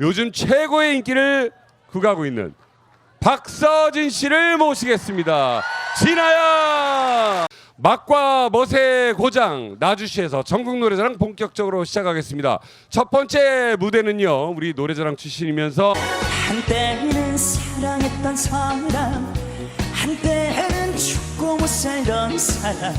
요즘 최고의 인기를 구가고 있는 박서진 씨를 모시겠습니다. 진아야! 막과 멋의 고장 나주시에서 전국 노래자랑 본격적으로 시작하겠습니다. 첫 번째 무대는요. 우리 노래자랑 출신이면서 한때는 사랑했던 사람 한때는 죽고 못 살던 사람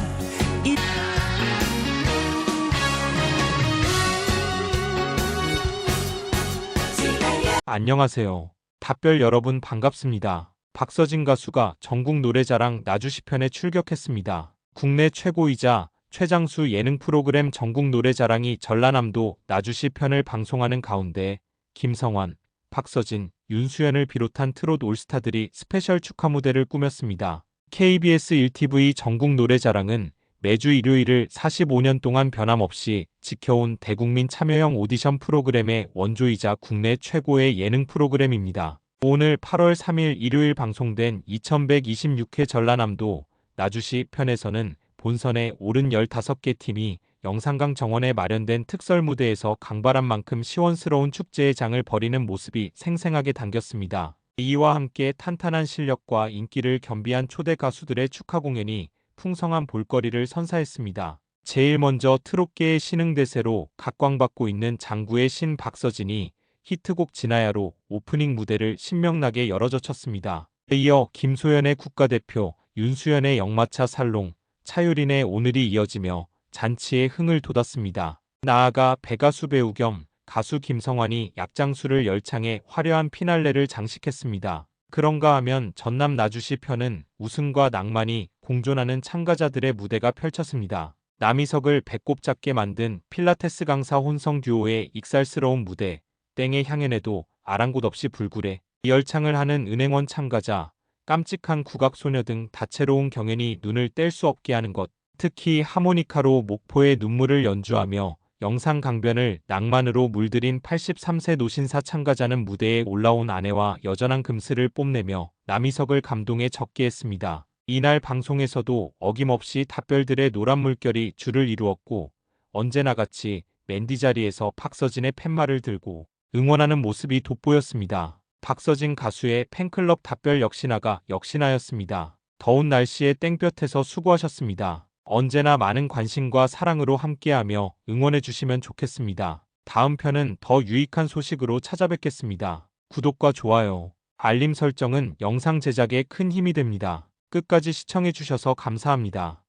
안녕하세요. 답별 여러분 반갑습니다. 박서진 가수가 전국 노래자랑 나주시편에 출격했습니다. 국내 최고이자 최장수 예능 프로그램 전국 노래자랑이 전라남도 나주시 편을 방송하는 가운데 김성환, 박서진, 윤수연을 비롯한 트롯 올스타들이 스페셜 축하 무대를 꾸몄습니다. KBS 1TV 전국 노래자랑은 매주 일요일을 45년 동안 변함없이 지켜온 대국민 참여형 오디션 프로그램의 원조이자 국내 최고의 예능 프로그램입니다. 오늘 8월 3일 일요일 방송된 2126회 전라남도 나주시 편에서는 본선에 오른 15개 팀이 영산강 정원에 마련된 특설 무대에서 강발한 만큼 시원스러운 축제의 장을 벌이는 모습이 생생하게 담겼습니다. 이와 함께 탄탄한 실력과 인기를 겸비한 초대 가수들의 축하 공연이 풍성한 볼거리를 선사했습니다. 제일 먼저 트롯계의 신흥대세로 각광받고 있는 장구의 신 박서진이 히트곡 진아야로 오프닝 무대를 신명나게 열어젖혔습니다. 이어 김소연의 국가대표, 윤수연의 영마차 살롱, 차유린의 오늘이 이어지며 잔치에 흥을 돋았습니다. 나아가 배가수 배우 겸 가수 김성환이 약장수를 열창해 화려한 피날레를 장식했습니다. 그런가 하면 전남 나주시 편은 우승과 낭만이 공존하는 참가자들의 무대가 펼쳤습니다. 남이석을 배꼽 잡게 만든 필라테스 강사 혼성 듀오의 익살스러운 무대, 땡의 향연에도 아랑곳 없이 불굴해 열창을 하는 은행원 참가자, 깜찍한 국악 소녀 등 다채로운 경연이 눈을 뗄 수 없게 하는 것, 특히 하모니카로 목포의 눈물을 연주하며 영상 강변을 낭만으로 물들인 83세 노신사 참가자는 무대에 올라온 아내와 여전한 금슬을 뽐내며 남이석을 감동에 적게 했습니다. 이날 방송에서도 어김없이 답별들의 노란 물결이 줄을 이루었고 언제나 같이 맨디 자리에서 박서진의 팻말을 들고 응원하는 모습이 돋보였습니다. 박서진 가수의 팬클럽 답별 역시나가 역시나였습니다. 더운 날씨에 땡볕에서 수고하셨습니다. 언제나 많은 관심과 사랑으로 함께하며 응원해 주시면 좋겠습니다. 다음 편은 더 유익한 소식으로 찾아뵙겠습니다. 구독과 좋아요, 알림 설정은 영상 제작에 큰 힘이 됩니다. 끝까지 시청해 주셔서 감사합니다.